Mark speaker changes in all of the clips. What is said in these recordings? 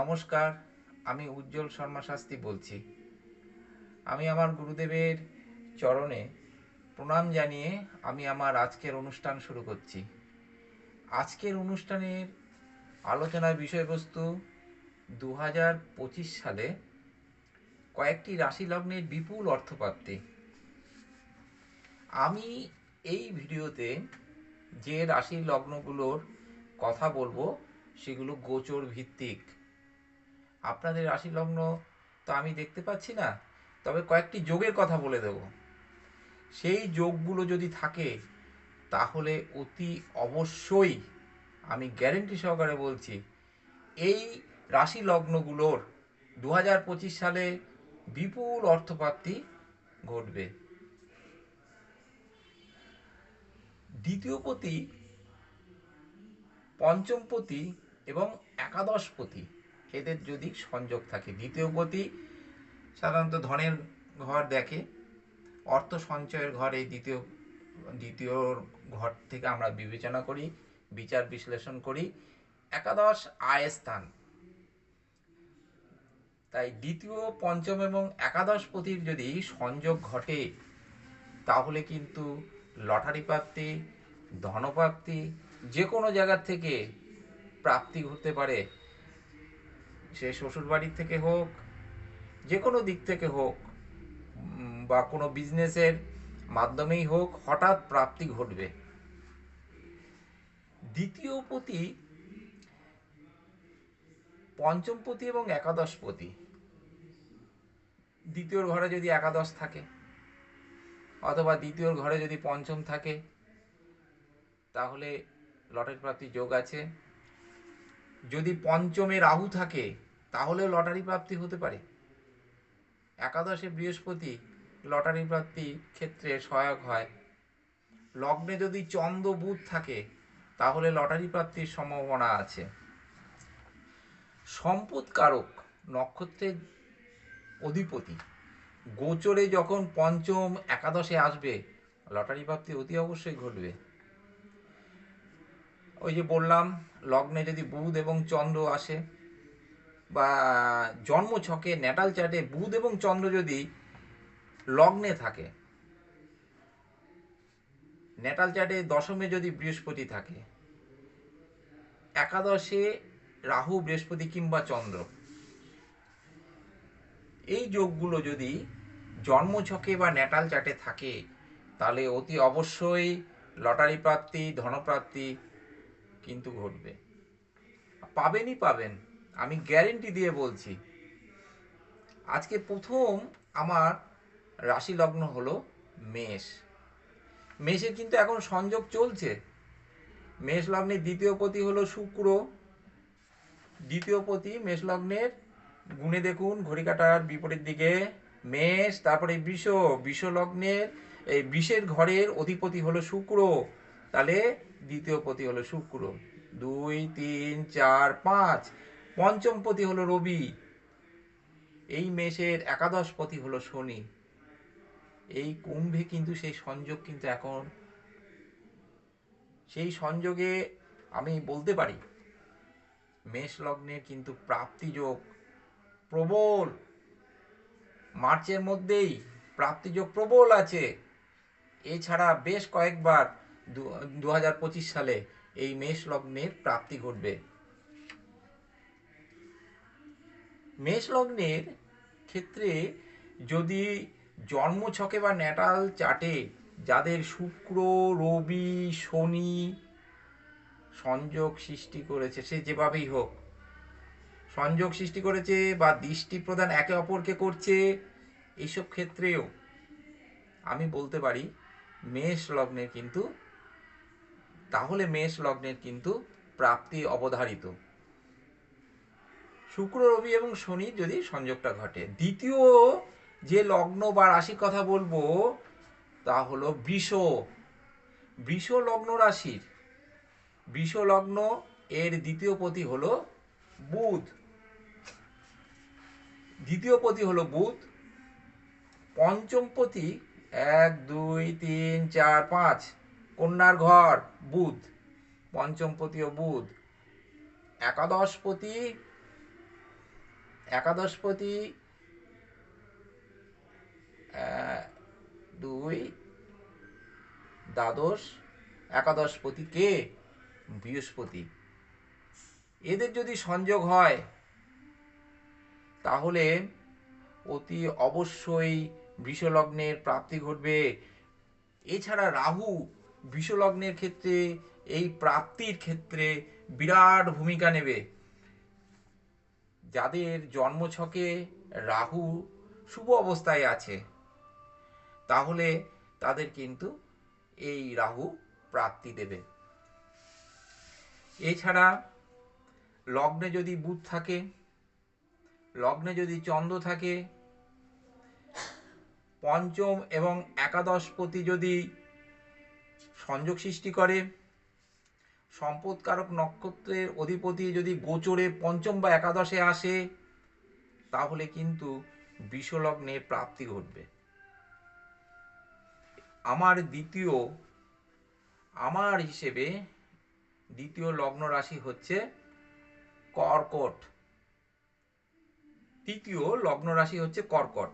Speaker 1: নমস্কার, আমি উজ্জ্বল শর্মা শাস্ত্রী বলছি। আমি আমার গুরুদেবের চরণে প্রণাম জানিয়ে আমি আমার আজকের অনুষ্ঠান শুরু করছি। আজকের অনুষ্ঠানের আলোচনার বিষয়বস্তু দু হাজার পঁচিশ সালে কয়েকটি রাশি লগ্নের বিপুল অর্থপ্রাপ্তি। আমি এই ভিডিওতে যে রাশি লগ্নগুলোর কথা বলব, সেগুলো গোচর ভিত্তিক। আপনাদের রাশি লগ্ন তো আমি দেখতে পাচ্ছি না, তবে কয়েকটি যোগের কথা বলে দেব। সেই যোগগুলো যদি থাকে, তাহলে অতি অবশ্যই আমি গ্যারেন্টি সহকারে বলছি, এই রাশি লগ্নগুলোর দু হাজার পঁচিশ সালে বিপুল অর্থপ্রাপ্তি ঘটবে। দ্বিতীয়পতি, পঞ্চমপতি এবং একাদশপতি। এদের যদি সংযোগ থাকে। দ্বিতীয়পতি সাধারণত ধনের ঘর দেখে। অর্থ সঞ্চয়ের ঘর এই দ্বিতীয় দ্বিতীয় ঘর থেকে আমরা বিবেচনা করি, বিচার বিশ্লেষণ করি। একাদশ আয় স্থান। তাই দ্বিতীয়, পঞ্চম এবং একাদশ পতির যদি সংযোগ ঘটে, তাহলে কিন্তু লটারি প্রাপ্তি, ধনপ্রাপ্তি যে কোনো জায়গার থেকে প্রাপ্তি ঘটতে পারে। সে শ্বশুর বাড়ির থেকে হোক, যে কোনো দিক থেকে হোক বা কোনো বিজনেসের মাধ্যমেই হোক, হঠাৎ প্রাপ্তি ঘটবে। দ্বিতীয় পতি পঞ্চম পতি এবং একাদশ পতি দ্বিতীয় ঘরে যদি একাদশ থাকে, অথবা দ্বিতীয় ঘরে যদি পঞ্চম থাকে, তাহলে লটারি প্রাপ্তির যোগ আছে। যদি পঞ্চমে রাহু থাকে তাহলে লটারি প্রাপ্তি হতে পারে। একাদশে বৃহস্পতি লটারি প্রাপ্তি ক্ষেত্রে সহায়ক হয়। লগ্নে যদি চন্দ্র বুধ থাকে, তাহলে লটারি প্রাপ্তির সম্ভাবনা আছে। সম্পদ কারক নক্ষত্রের অধিপতি। গোচরে যখন পঞ্চম একাদশে আসবে, লটারি প্রাপ্তি অতি অবশ্যই ঘটবে। ওই যে বললাম, লগ্নে যদি বুধ এবং চন্দ্র আসে বা জন্ম ছকে ন্যাটাল চার্টে বুধ এবং চন্দ্র যদি লগ্নে থাকে ন্যাটাল চার্টে দশমে যদি বৃহস্পতি থাকে, একাদশে রাহু, বৃহস্পতি কিংবা চন্দ্র, এই যোগগুলো যদি জন্মছকে বা ন্যাটাল চার্টে থাকে, তাহলে অতি অবশ্যই লটারি প্রাপ্তি, ধনপ্রাপ্তি কিন্তু ঘটবে। পাবেনই পাবেন। আমি গ্যারেন্টি দিয়ে বলছি, আজকে প্রথম আমার রাশি লগ্ন হলো মেষ। মেষের কিন্তু এখন সংযোগ চলছে। মেষ লগ্নের দ্বিতীয় পতি হলো শুক্র। দ্বিতীয় পতি মেষ লগ্নের গুণে দেখুন, ঘড়ি কাটার বিপরীত দিকে মেষ, তারপরে বিষ। বিষ লগ্নের, এই বিষের ঘরের অধিপতি হলো শুক্র। তাহলে দ্বিতীয় পতি হলো শুক্র। দুই, তিন, চার, পাঁচ। পঞ্চম পতি হলো রবি। এই মেষের একাদশ পতি হলো শনি। এই কুম্ভে কিন্তু সেই সংযোগ কিন্তু এখন সেই সংযোগে আমি বলতে পারি, মেষ লগ্নের কিন্তু প্রাপ্তিযোগ প্রবল। মার্চের মধ্যেই প্রাপ্তিযোগ প্রবল আছে। এছাড়া বেশ কয়েকবার দু হাজার পঁচিশ সালে এই মেষ লগ্নের প্রাপ্তি ঘটবে। মেষ লগ্নের ক্ষেত্রে যদি জন্মছকে বা ন্যাটাল চাটে, যাদের শুক্র, রবি, শনি সংযোগ সৃষ্টি করেছে, সে যেভাবেই হোক, সংযোগ সৃষ্টি করেছে বা দৃষ্টি প্রদান একে অপরকে করছে এইসব ক্ষেত্রেও আমি বলতে পারি মেষ লগ্নের কিন্তু, তাহলে মেষ লগ্নের কিন্তু প্রাপ্তি অবধারিত। শুক্র, রবি এবং শনি যদি সংযোগটা ঘটে। দ্বিতীয় যে লগ্ন বা রাশির কথা বলব, তা হলো বৃষ। বৃষ লগ্ন রাশির। বৃষ লগ্ন এর দ্বিতীয় পতি হলো বুধ। দ্বিতীয় পতি হলো বুধ। পঞ্চম পতি এক, দুই, তিন, চার, পাঁচ। কন্যার ঘর, বুধ। পঞ্চম পতি ও বুধ একাদশপতি একাদশপতি দুই, দ্বাদশ, একাদশপতি কে? বৃহস্পতি। এদের যদি সংযোগ হয়, তাহলে অতি অবশ্যই বৃষলগ্নের প্রাপ্তি ঘটবে। এছাড়া রাহু বৃষলগ্নের ক্ষেত্রে, এই প্রাপ্তির ক্ষেত্রে বিরাট ভূমিকা নেবে। যাদের জন্মছকে রাহু শুভ অবস্থায় আছে, তাহলে তাদের কিন্তু এই রাহু প্রাপ্তি দেবে। এছাড়া লগ্নে যদি বুধ থাকে, লগ্নে যদি চন্দ্র থাকে, পঞ্চম এবং একাদশপতি যদি সংযোগ সৃষ্টি করে সম্পদকারক নক্ষত্রের অধিপতি যদি গোচরে পঞ্চম বা একাদশে আসে, তাহলে কিন্তু বিষলগ্নে প্রাপ্তি ঘটবে। আমার দ্বিতীয়, আমার হিসেবে দ্বিতীয় লগ্ন রাশি হচ্ছে কর্কট। তৃতীয় লগ্ন রাশি হচ্ছে কর্কট।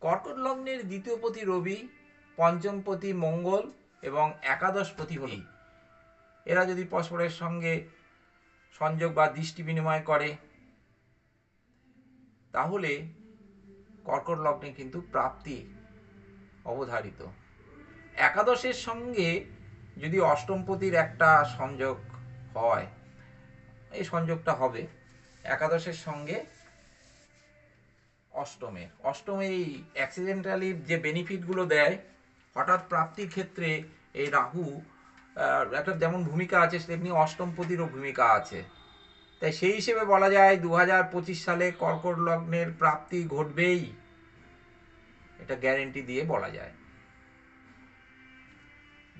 Speaker 1: কর্কট লগ্নের দ্বিতীয় পতি রবি, পঞ্চম পতি মঙ্গল এবং একাদশ পতি হলি এরা যদি পরস্পরের সঙ্গে সংযোগ বা দৃষ্টি বিনিময় করে, তাহলে কর্কট লগ্নে কিন্তু প্রাপ্তি অবধারিত। একাদশের সঙ্গে যদি অষ্টমপতির একটা সংযোগ হয়, এই সংযোগটা হবে একাদশের সঙ্গে অষ্টমের অষ্টমে এই অ্যাক্সিডেন্টালি যে বেনিফিটগুলো দেয়, হঠাৎ প্রাপ্তির ক্ষেত্রে এই রাহু একটা যেমন ভূমিকা আছে, তেমনি অষ্টমপতিরও ভূমিকা আছে। তাই সেই হিসেবে বলা যায় দু হাজার পঁচিশ সালে কর্কট লগ্নের প্রাপ্তি ঘটবেই। এটা গ্যারেন্টি দিয়ে বলা যায়।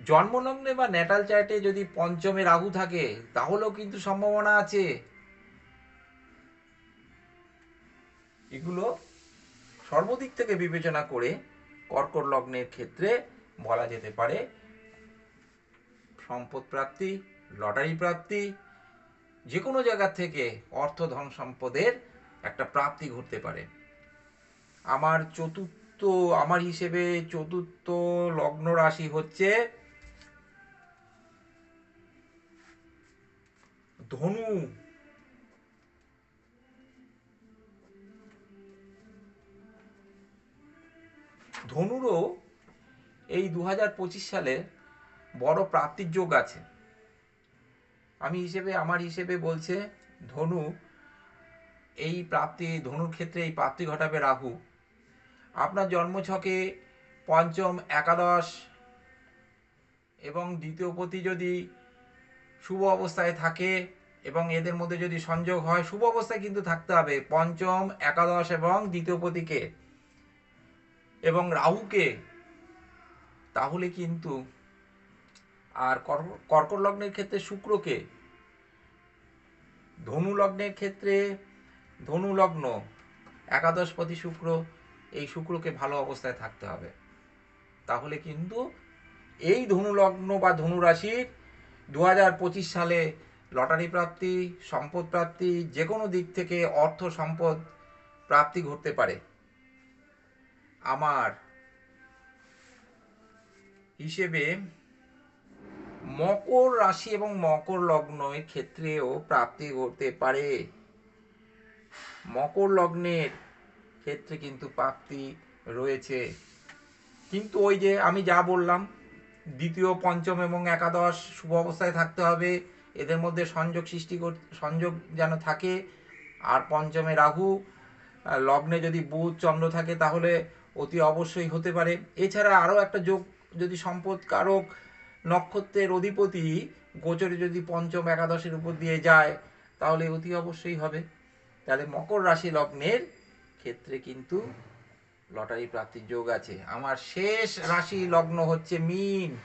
Speaker 1: জন্মলগ্নে বা ন্যাটাল চার্টে যদি পঞ্চমে রাহু থাকে, তাহলেও কিন্তু সম্ভাবনা আছে। এগুলো সর্বদিক থেকে বিবেচনা করে কর্কট লগ্নের ক্ষেত্রে বলা যেতে পারে। সম্পদ প্রাপ্তি, লটারি প্রাপ্তি যে কোনো জায়গা থেকে অর্থ ধন সম্পদের একটা প্রাপ্তি ঘটতে পারে। আমার চতুর্থ, আমার হিসেবে চতুর্থ লগ্ন রাশি হচ্ছে ধনু। ধনুরও এই দু হাজার পঁচিশ সালে বড় প্রাপ্তির যোগ আছে। আমি হিসেবে, আমার হিসেবে বলছে, ধনু, এই প্রাপ্তি, ধনুর ক্ষেত্রে এই প্রাপ্তি ঘটাবে রাহু। আপনার জন্মছকে পঞ্চম একাদশ এবং দ্বিতীয় পতি যদি শুভ অবস্থায় থাকে এবং এদের মধ্যে যদি সংযোগ হয়, শুভ অবস্থায় কিন্তু থাকতে হবে পঞ্চম, একাদশ এবং দ্বিতীয় পতিকে। এবং রাহুকে, তাহলে কিন্তু আর কর- কর্কট লগ্নের ক্ষেত্রে শুক্রকে, ধনু লগ্নের ক্ষেত্রে ধনু লগ্ন একাদশপতি শুক্র, এই শুক্রকে ভালো অবস্থায় থাকতে হবে। তাহলে কিন্তু এই ধনু লগ্ন বা ধনু রাশির দু হাজার পঁচিশ সালে লটারি প্রাপ্তি, সম্পদ প্রাপ্তি যে কোনো দিক থেকে অর্থ সম্পদ প্রাপ্তি ঘটতে পারে। আমার হিসেবে মকর রাশি এবং মকর লগ্ন এর ক্ষেত্রেও প্রাপ্তি ঘটতে পারে। মকর লগ্নের ক্ষেত্রে কিন্তু প্রাপ্তি রয়েছে। কিন্তু ওই যে আমি যা বললাম, দ্বিতীয়, পঞ্চম এবং একাদশ শুভ অবস্থায় থাকতে হবে। এদের মধ্যে সংযোগ সৃষ্টি কর- সংযোগ যেন থাকে। আর পঞ্চমে রাহু লগ্নে যদি বুধ, চন্দ্র থাকে তাহলে অতি অবশ্যই হতে পারে। এছাড়া আরও একটা যোগ যদি সম্পদ কারক নক্ষত্রের অধিপতি গোচরে যদি পঞ্চম একাদশের উপর দিয়ে যায়, তাহলে অতি অবশ্যই হবে। তাহলে মকর রাশি লগ্নের ক্ষেত্রে কিন্তু লটারি প্রাপ্তির যোগ আছে। আমার শেষ রাশি লগ্ন হচ্ছে মিন।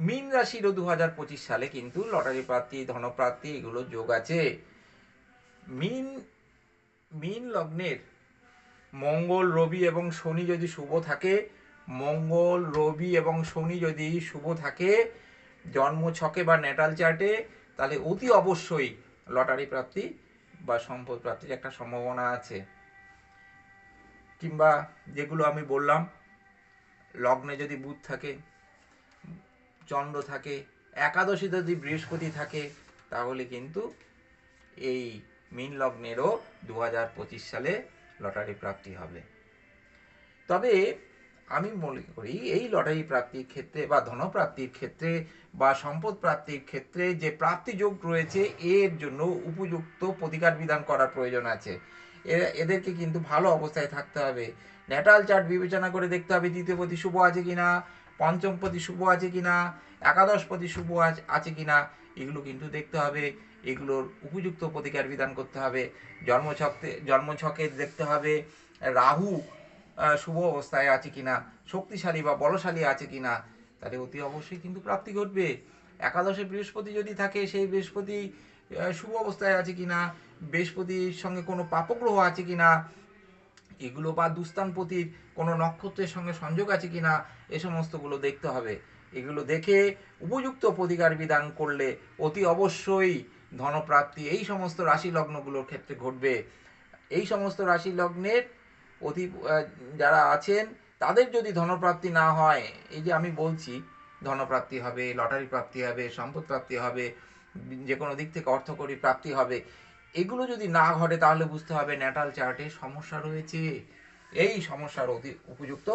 Speaker 1: মিন রাশিরও দু হাজার পঁচিশ সালে কিন্তু লটারি প্রাপ্তি, ধনপ্রাপ্তি এগুলো যোগ আছে। মিন মিন লগ্নের মঙ্গল, রবি এবং শনি যদি শুভ থাকে মঙ্গল, রবি এবং শনি যদি শুভ থাকে, জন্ম ছকে বা নেটাল চার্টে, তাহলে অতি অবশ্যই লটারি প্রাপ্তি বা সম্পদ প্রাপ্তির একটা সম্ভাবনা আছে। কিংবা যেগুলো আমি বললাম, লগ্নে যদি বুধ থাকে, চন্দ্র থাকে একাদশী যদি বৃহস্পতি থাকে, তাহলে কিন্তু এই মীন লগ্নেরও দু হাজার পঁচিশ সালে লটারি প্রাপ্তি হবে। তবে আমি মনে করি এই লটারি প্রাপ্তির ক্ষেত্রে বা ধনপ্রাপ্তির ক্ষেত্রে বা সম্পদ প্রাপ্তির ক্ষেত্রে যে প্রাপ্তিযোগ রয়েছে, এর জন্য উপযুক্ত প্রতিকার বিধান করার প্রয়োজন আছে। এদেরকে কিন্তু ভালো অবস্থায় থাকতে হবে। ন্যাটাল চার্ট বিবেচনা করে দেখতে হবে তৃতীয়পতি শুভ আছে কি কিনা পঞ্চমপতি শুভ আছে কিনা একাদশপতি শুভ আছ- আছে কিনা, এগুলো কিন্তু দেখতে হবে। এগুলোর উপযুক্ত প্রতিকার বিধান করতে হবে। জন্মছকে জন্মছকে দেখতে হবে। রাহু শুভ অবস্থায় আছে কিনা, শক্তিশালী বা বলশালী আছে কিনা, তাহলে অতি অবশ্যই কিন্তু প্রাপ্তি ঘটবে। একাদশে বৃহস্পতি যদি থাকে, সেই বৃহস্পতি শুভ অবস্থায় আছে কিনা, বৃহস্পতির সঙ্গে কোনো পাপগ্রহ আছে কিনা, এগুলো বা দুস্থানপতির কোনো নক্ষত্রের সঙ্গে সংযোগ আছে কিনা, এ সমস্তগুলো দেখতে হবে। এগুলো দেখে উপযুক্ত প্রতিকার বিধান করলে অতি অবশ্যই ধনপ্রাপ্তি এই সমস্ত রাশি লগ্নগুলোর ক্ষেত্রে ঘটবে। এই সমস্ত রাশি লগ্নের আহ, যারা আছেন তাদের যদি ধনপ্রাপ্তি না হয় এই যে আমি বলছি ধনপ্রাপ্তি হবে লটারি প্রাপ্তি হবে সম্পদ প্রাপ্তি হবে যে কোনো দিক থেকে অর্থকরী প্রাপ্তি হবে এগুলো যদি না ঘটে তাহলে বুঝতে হবে ন্যাটাল চার্টে সমস্যা রয়েছে। এই সমস্যার অতি উপযুক্ত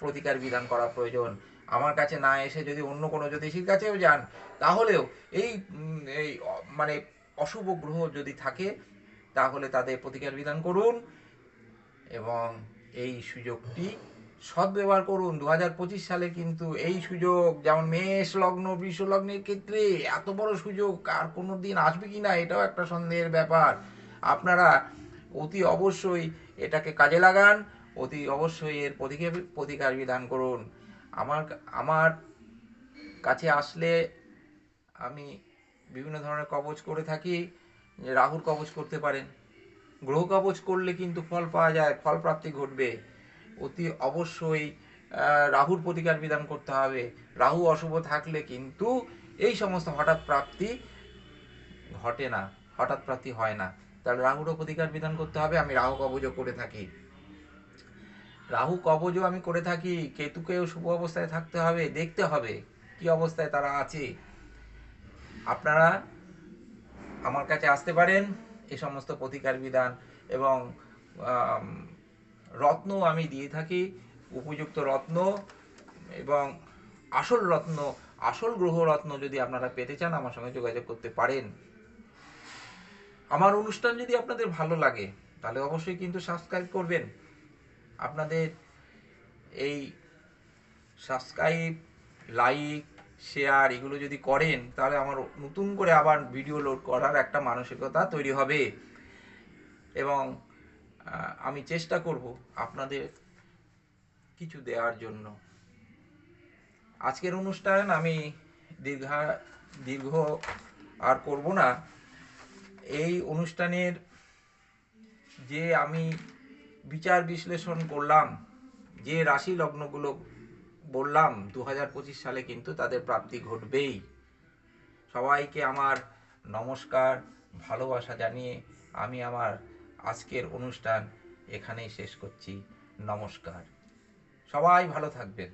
Speaker 1: প্রতিকার বিধান করা প্রয়োজন। আমার কাছে না এসে যদি অন্য কোনো জ্যোতিষীর কাছেও যান তাহলেও এই এই মানে অশুভ গ্রহ যদি থাকে তাহলে তাদের প্রতিকার বিধান করুন। এবং এই সুযোগটি সদ্ব্যবহার করুন। দু হাজার পঁচিশ সালে কিন্তু এই সুযোগ, যেমন মেষ লগ্ন, বৃষ লগ্নের ক্ষেত্রে এত বড় সুযোগ, আর কোনো দিন আসবে কি না, এটাও একটা সন্দেহের ব্যাপার। আপনারা অতি অবশ্যই এটাকে কাজে লাগান, অতি অবশ্যই এর প্রতিকার প্রতিকার বিধান করুন। আমার আমার কাছে আসলে আমি বিভিন্ন ধরনের কবচ করে থাকি রাহুর কবচ করতে পারেন। গ্রহ কবচ করলে কিন্তু ফল পাওয়া যায় ফল প্রাপ্তি ঘটবে। অতি অবশ্যই রাহুর প্রতিকার বিধান করতে হবে। রাহু অশুভ থাকলে কিন্তু এই সমস্ত হঠাৎ প্রাপ্তি ঘটে না, হঠাৎ প্রাপ্তি হয় না। তাহলে রাহুরও প্রতিকার বিধান করতে হবে, আমি রাহু কবজও করে থাকি। রাহু কবজও আমি করে থাকি, কেতুকেও শুভ অবস্থায় থাকতে হবে, দেখতে হবে কি অবস্থায় তারা আছে। আপনারা আমার কাছে আসতে পারেন। এই সমস্ত প্রতিকার বিধান এবং রত্ন আমি দিয়ে থাকি, উপযুক্ত রত্ন এবং আসল রত্ন, আসল গ্রহ রত্ন যদি আপনারা পেতে চান, আমার সঙ্গে যোগাযোগ করতে পারেন। আমার অনুষ্ঠান যদি আপনাদের ভালো লাগে, তাহলে অবশ্যই কিন্তু সাবস্ক্রাইব করবেন। আপনাদের এই সাবস্ক্রাইব লাইক শেয়ার এগুলো যদি করেন, তাহলে আমার নতুন করে আবার ভিডিও লোড করার একটা মানসিকতা তৈরি হবে। এবং আমি চেষ্টা করব আপনাদের কিছু দেওয়ার জন্য। আজকের অনুষ্ঠান আমি দীর্ঘা, দীর্ঘ আর করব না। এই অনুষ্ঠানের যে আমি বিচার বিশ্লেষণ করলাম, যে রাশি লগ্নগুলো বললাম দু হাজার পঁচিশ সালে কিন্তু তাদের প্রাপ্তি ঘটবেই। সবাইকে আমার নমস্কার, ভালোবাসা জানিয়ে আমি আমার আজকের অনুষ্ঠান এখানেই শেষ করছি। নমস্কার। সবাই ভালো থাকবেন।